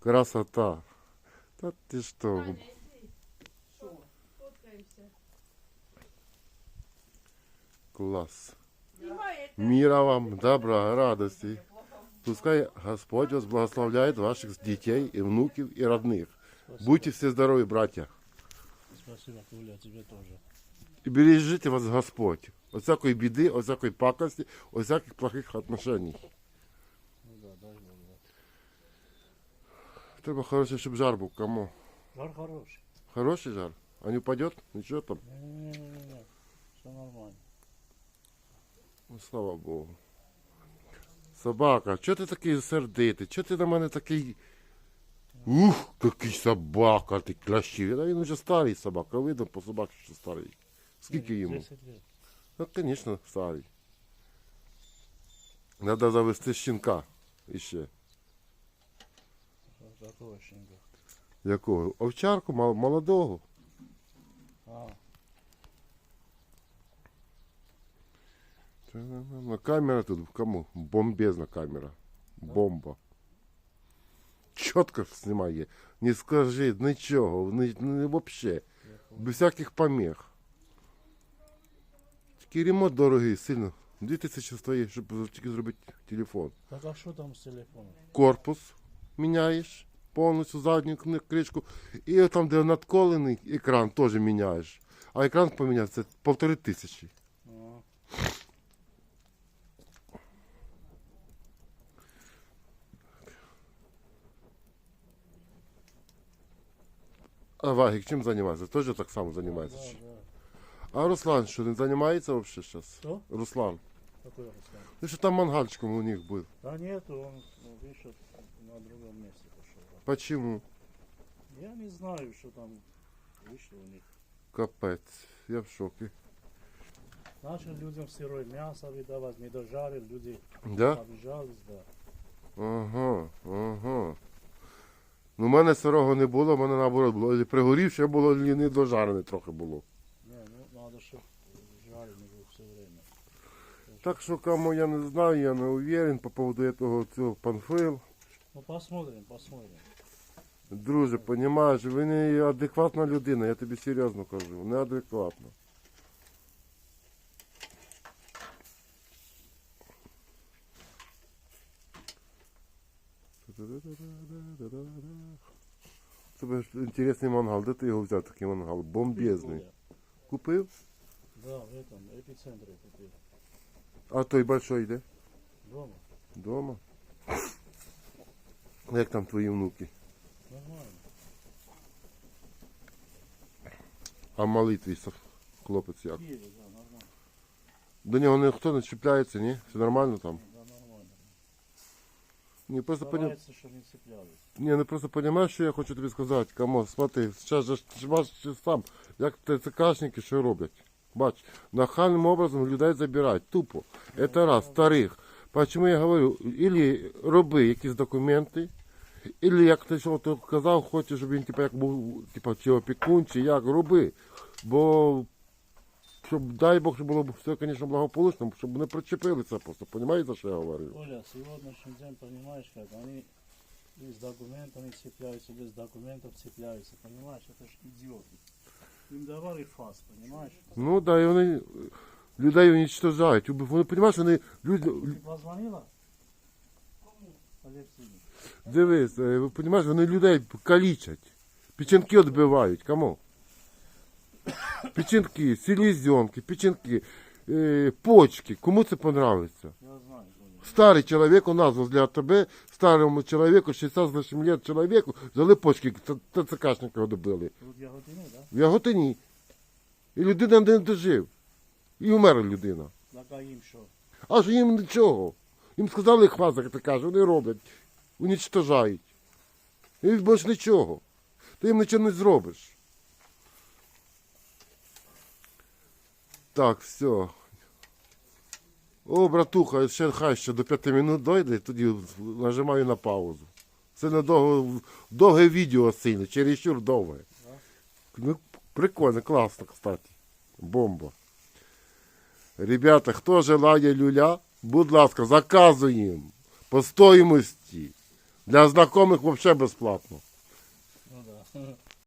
Красота. Та ти що? Аня, йди. Що? Фоткаємося. Клас. Знімаєте? Мира вам, добра, радости. Пускай Господь вас благословляет ваших детей и внуков и родных. Будьте все здоровы, братья. Спасибо, Коля, тебе тоже. И бережите вас Господь. От всякої біди, от всякої пакості, от всяких плохих отношений. Ну да, дай Бог. Да. Треба хороший, щоб жар був. Кому? Жар хороший. Хороший жар? А не упадет? Нічого там? Не-не-не, все нормально. Ну, слава Богу. Собака, чого ти такий сердитий? Чого ти на мене такий. Ух, який собака, ти клящив. Та він уже старий собака, видно по собаці, що старий. Скільки йому? 10 лет. Ну, звісно, старий. Треба завести щенка іще. Такого. Якого? Овчарку мал- молодого. А, Та-на-на-на. Камера тут кому? Бомбезна камера. Бомба. Чітко знімає. Не скажи нічого, ні, ні, вообще. Без всяких помех. Такий ремонт дорогий, сильно. 2000 стоїть, щоб тільки зробити телефон. так а що там з телефоном? Корпус міняєш повністю задню кришку. І там, де надколений екран, теж міняєш. А екран поміняти це полтори тисячі. А, Вагик чим займається? Теж так само займається. да, да. А Руслан що, не займається взагалі зараз? Хто? Руслан. Какой Руслан? Ну що там мангальчиком у них був. Да нет, он, ну, видишь, на другом месте пошел. Почему? Я не знаю, что там вышло у них. Капець. Я в шокі. Начали людям сырое мясо выдавать, не дожарили, люди Да? обижались, да. Ага, ага. Ну, у мене сирого не було, у мене наоборот було. І Пригорівше було, і не дожарене трохи було. Не, ну надо, чтобы жареный был все время. Так що кому я не знаю, я не уверен по поводу этого цього панфил. Ну посмотрим, посмотрим. Друже, понімаєш, ви не адекватна людина, я тобі серйозно кажу, неадекватна. Ж інтересний мангал, де ти його взяв, такий мангал? Бомбезний. Купив? Да, в этом эпицентре купил. А той большой йде? Дома. Дома. Як там твої внуки? Нормально. А малий твій хлопець як? Киеве, да, нормально. До нього ніхто не чіпляється, ні? Все нормально там? Да, нормально. Ні, просто понім... Не цеплялись. Ні, ну просто розумієш, що я хочу тобі сказати. Камо, смотри, зараз же ж ти ж бачиш сам, як ТЦКшники що роблять. Бач, нахальним образом людей забирають, тупо. Це раз. Старих. Почему я говорю, ілі роби якісь документи, ілі, як ти що то казав, хочеш, щоб він типа, як був, типа, чи опікун, чи як, роби. Бо щоб, дай Бог, щоб було б все, звісно, благополучно, щоб не причепилися просто. Понімаєш, за що я говорю? Оля, сегодняшний день, понимаешь, как они без документов цепляются, без документов цепляются, понимаешь, это ж идиоты. Им давали фас, понимаешь? Ну да, і вони людей уничтожають. Убив- Вони розумієш, вони люди. Ты позвонила? Кому? Дивись, е, ви розумієш, вони людей калічать. Печінки відбивають. Кому? Печінки, селезенки, печінки, е, почки. Кому це понравиться? Я знаю, Старий чоловік у нас возле тебе, старому чоловіку, 60 з лишнім лет чоловіку, взяли почки, ТЦКшника добили. Тут ягодины, да? В Яготині. І людина не дожив. І умерла людина. Так а им что? Аж їм нічого. Їм сказали хваза, як ти кажеш, вони роблять, унічтожають. І більш нічого. Ти їм нічого не зробиш. Так, все. О, братуха, ще хай ще до п'яти минут дойде, тоді нажимаю на паузу. Це не довго, довге відео сильно, чересчур довге. Ну, прикольно, класно, кстати. Бомба. Ребята, хто желає люля, будь ласка, заказуємо по стоїмості. Для знайомих взагалі безплатно. Ну да.